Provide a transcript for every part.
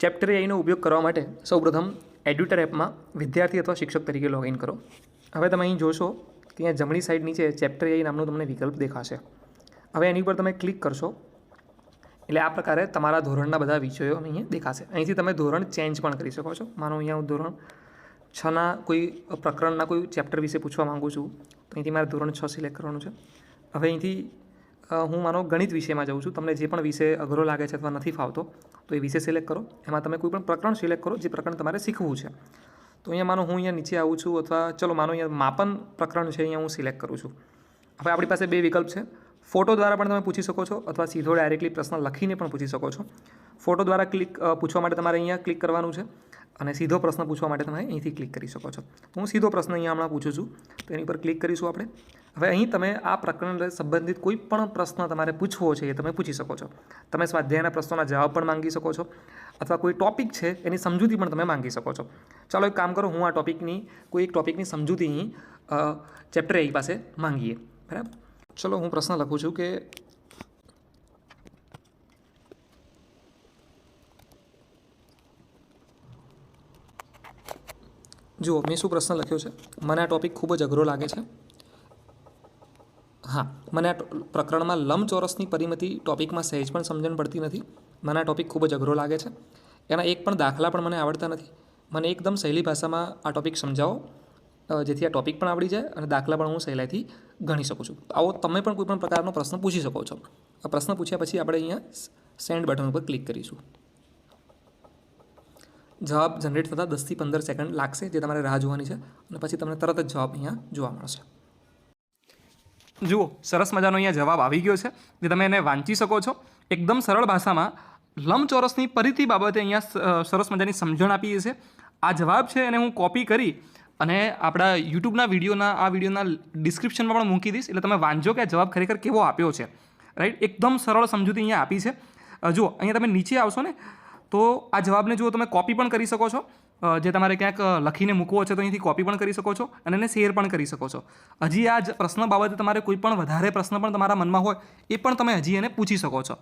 Chapter એઆઈનો ઉપયોગ કરવા માટે સૌપ્રથમ એડ્યુટર એપમાં વિદ્યાર્થી અથવા શિક્ષક તરીકે લોગિન કરો. હવે તમે અહીં જોશો કે અહીંયા જમણી સાઈડ નીચે ચેપ્ટર એઆઈ નામનો તમને વિકલ્પ દેખાશે. હવે એની ઉપર તમે ક્લિક કરશો. એટલે આ પ્રકારે તમારા ધોરણના બધા વિષયો અહીંયા દેખાશે. અહીંથી તમે ધોરણ ચેન્જ પણ કરી શકો છો. માનો અહીંયા હું ધોરણ છના કોઈ પ્રકરણના કોઈ ચેપ્ટર વિશે પૂછવા માગું છું. તો અહીંથી મારે ધોરણ છ સિલેક્ટ કરવાનું છે. હવે અહીંથી હું માનો ગણિત વિષયમાં જાઉં છું. તમને જે પણ વિષય અઘરો લાગે છે અથવા નથી ફાવતો, તો એ વિષય સિલેક્ટ કરો. એમાં તમે કોઈ પણ પ્રકરણ સિલેક્ટ કરો, જે પ્રકરણ તમારે શીખવું છે. તો અહીંયા માનો હું અહીંયા નીચે આવું છું અથવા ચલો માનો અહીંયા માપન પ્રકરણ છે, અહીંયા હું સિલેક્ટ કરું છું. હવે આપણી પાસે બે વિકલ્પ છે. ફોટો દ્વારા પણ તમે પૂછી શકો છો અથવા સીધો ડાયરેક્ટલી પ્રશ્ન લખીને પણ પૂછી શકો છો. ફોટો દ્વારા ક્લિક પૂછવા માટે તમારે અહીંયા ક્લિક કરવાનું છે અને સીધો પ્રશ્ન પૂછવા માટે તમે અહીંથી ક્લિક કરી શકો છો. હું સીધો પ્રશ્ન અહીંયા હમણાં પૂછું છું. તો એની પર ક્લિક કરીશું આપણે. હવે અહીં તમે આ પ્રકરણ સંબંધિત કોઈ પણ પ્રશ્ન તમારે પૂછવો છે એ તમે પૂછી શકો છો. તમે સ્વાધ્યાયના પ્રશ્નોના જવાબ પણ માંગી શકો છો અથવા કોઈ ટોપિક છે એની સમજૂતી પણ તમે માંગી શકો છો. ચાલો એક કામ કરો, હું આ ટોપિકની કોઈ એક ટોપિકની સમજૂતી અહીં ચેપ્ટર એ પાસે માંગીએ. બરાબર? ચલો હું પ્રશ્ન લખું છું કે જુઓ, મેં શું પ્રશ્ન લખ્યો છે? મને આ ટોપિક ખૂબ જ અઘરો લાગે છે. હા, મને આ પ્રકરણમાં લંબચોરસની પરિમિતિ ટોપિકમાં સહેજ પણ સમજણ પડતી નથી. મને આ ટોપિક ખૂબ જ અઘરો લાગે છે. એના એક પણ દાખલા પણ મને આવડતા નથી. મને એકદમ સહેલી ભાષામાં આ ટોપિક સમજાવો. જેથી આ ટોપિક પણ આવડી જાય અને દાખલા પણ હું સહેલાઈથી ગણી શકું છું. આવો તમે પણ કોઈ પણ પ્રકારનો પ્રશ્ન પૂછી શકો છો. આ પ્રશ્ન પૂછ્યા પછી આપણે અહીંયા સેન્ડ બટન ઉપર ક્લિક કરીશું. જવાબ જનરેટ થતાં દસથી પંદર સેકન્ડ લાગશે, જે તમારે રાહ જોવાની છે. અને પછી તમને તરત જ જવાબ અહીંયા જોવા મળશે. જુઓ, સરસ મજાનો અહીંયા જવાબ આવી ગયો છે જે તમે એને વાંચી શકો છો. એકદમ સરળ ભાષામાં લંબચોરસની પરિધિ બાબતે અહીંયા સરસ મજાની સમજણ આપી છે. આ જવાબ છે એને હું કોપી કરી અને આપણા યુટ્યુબના વિડીયોના, આ વિડીયોના ડિસ્ક્રિપ્શનમાં પણ મૂકી દઈશ. એટલે તમે વાંચો કે આ જવાબ ખરેખર કેવો આપ્યો છે. રાઈટ એકદમ સરળ સમજૂતી અહીંયા આપી છે. જુઓ, અહીંયા તમે નીચે આવશો ને, તો આ જવાબને જુઓ, તમે કોપી પણ કરી શકો છો. જે તમારે ક્યાંક લખીને મૂકવો છે તો અહીંથી કોપી પણ કરી શકો છો અને એને શેર પણ કરી શકો છો. હજી આ પ્રશ્ન બાબતે તમારે કોઈ પણ વધારે પ્રશ્ન પણ તમારા મનમાં હોય, એ પણ તમે હજી એને પૂછી શકો છો.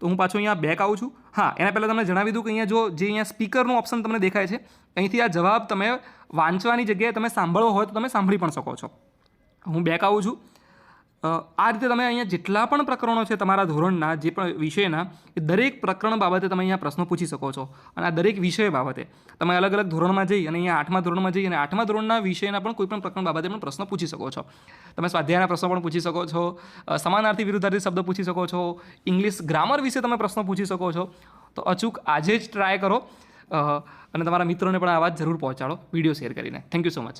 તો હું પાછું અહીંયા બેક આવું છું. હા, એના પહેલાં તમને જણાવી દઉં કે અહીંયા જો, જે અહીંયા સ્પીકરનું ઓપ્શન તમને દેખાય છે, અહીંથી આ જવાબ તમે વાંચવાની જગ્યાએ તમે સાંભળવો હોય તો તમે સાંભળી પણ શકો છો. હું બેક આવું છું. આ રીતે તમે અહીંયા જેટલા પણ પ્રકરણો છે તમારા ધોરણના, જે પણ વિષયના, એ દરેક પ્રકરણ બાબતે તમે અહીંયા પ્રશ્નો પૂછી શકો છો. અને આ દરેક વિષય બાબતે તમે અલગ અલગ ધોરણમાં જઈ અને અહીંયા આઠમા ધોરણમાં જઈ અને આઠમા ધોરણના વિષયના પણ કોઈ પણ પ્રકરણ બાબતે પણ પ્રશ્ન પૂછી શકો છો. તમે સ્વાધ્યાયના પ્રશ્નો પણ પૂછી શકો છો. સમાનાર્થી વિરુદ્ધાર્થી શબ્દ પૂછી શકો છો. ઇંગ્લિશ ગ્રામર વિશે તમે પ્રશ્નો પૂછી શકો છો. તો અચૂક આજે જ ટ્રાય કરો. અને તમારા મિત્રોને પણ આ વાત જરૂર પહોંચાડો. વીડિયો શેર કરીને. Thank you so much